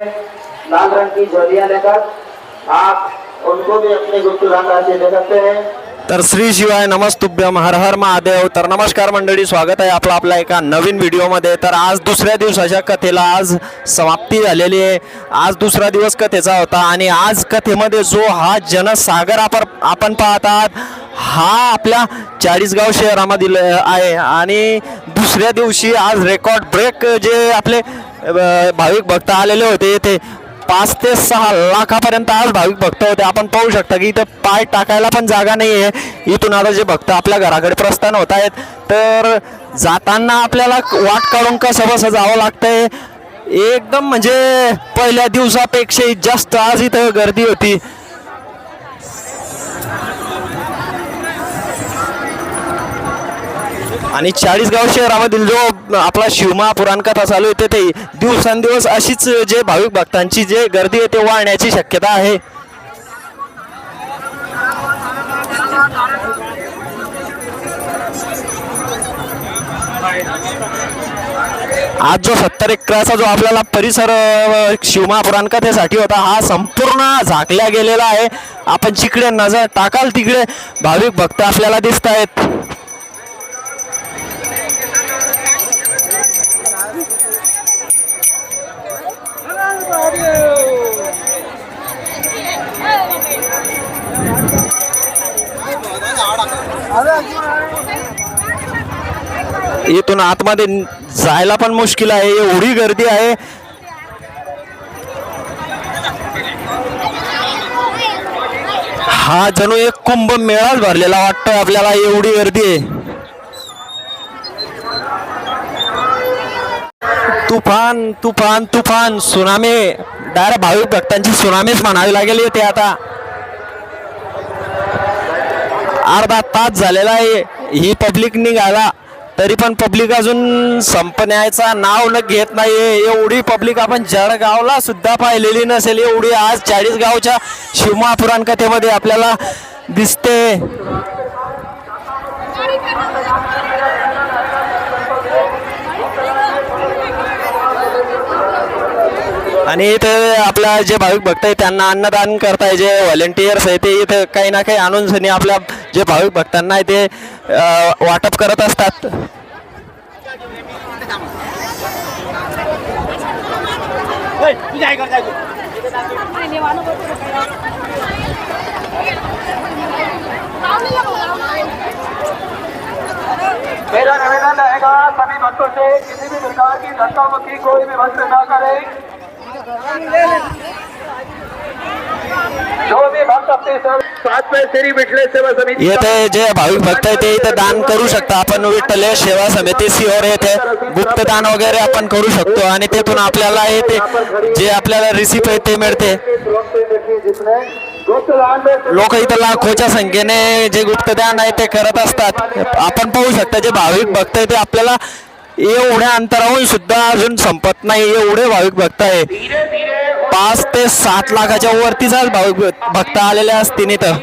लाल रंग की झोलियां लेकर आप उनको भी अपने गुप्त राधा से दे सकते हैं। तर श्री शिवाय नमस्तुभ्यम हर हर महादेव। तर नमस्कार मंडळी स्वागत आहे आपलं आपल्या एका नवीन व्हिडिओमध्ये. तर आज दुसऱ्या दिवसाच्या कथेला आज समाप्ती झालेली आहे. आज दुसरा दिवस कथेचा होता आणि आज कथेमध्ये जो हा जनसागर आपण आपण पाहत आहात हा आपल्या चाळीसगाव शहरामधील आहे. आणि दुसऱ्या दिवशी आज रेकॉर्ड ब्रेक जे आपले भाविक भक्त आलेले होते. येथे पाच ते सहा लाखापर्यंत आज भाविक भक्त होते. आपण पाहू शकता की इथं पाय टाकायला पण जागा नाही आहे इथून आता जे भक्त आपल्या घराकडे प्रस्थान होत आहेत. तर जाताना आपल्याला वाट काढून कसं बसं जावं लागतंय? एकदम म्हणजे पहिल्या दिवसापेक्षाही जास्त आज इथं गर्दी होती. आणि चाळीसगाव शहरामधील जो आपला शिवमा पुराणकथा चालू येते ते दिवसांदिवस अशीच जे भाविक भक्तांची जे गर्दी आहे ते वाढण्याची शक्यता आहे. आज जो सत्तर एकराचा जो आपल्याला परिसर शिवमा पुराणकथेसाठी होता हा संपूर्ण झाकल्या गेलेला आहे. आपण जिकडे नजर टाकाल तिकडे भाविक भक्त आपल्याला दिसत आहेत इथून आतमध्ये जायला पण मुश्किल आहे. एवढी गर्दी आहे. हा जणू एक कुंभ मेळाच भरलेला वाटतोय आपल्याला. एवढी गर्दी आहे. तुफान तुफान तुफान सुनामी. डायरेक्ट भाविक भक्तांची सुनामीच म्हणावी लागेल येते आता. अर्धा तास झालेला आहे. ही पब्लिक निघाला. तरी पण पब्लिक अजून संपण्याचा नाव न घेत नाही एवढी पब्लिक आपण जळगावला सुद्धा पाहिलेली नसेल. एवढी आज चाळीस गावच्या शिवमा कथेमध्ये आपल्याला दिसते. आणि इथे आपल्या जे भाविक भक्त आहेत त्यांना अन्नदान करताय जे व्हॉलेंटियर्स आहे ते इथे काही ना काही आणून सनी आपल्या जे भाविक भक्तांना आहे ते वाटप करत असतात. मेरा निवेदन रहेगा सभी भक्तों से किसी भी प्रकार की धक्का मुक्की कोई भी भक्त न करे। येथे जे भाविक भक्त आहे ते इथे दान करू शकता आपण विठ्ठल सेवा समिती सिओर येथे गुप्तदान वगैरे आपण करू शकतो आणि तेथून आपल्याला येते जे आपल्याला रिसिप्ट आहे ते मिळते. लोक इथं लाखोच्या संख्येने जे गुप्तदान आहे ते करत असतात. आपण पाहू शकता जे भाविक भक्त आहे ते आपल्याला एवढ्या अंतरावरून सुद्धा अजून संपत नाही एवढे भाविक भक्त आहे. पाच ते सात लाखाच्या वरतीचाच भाविक भक्त आलेले असतील इथं.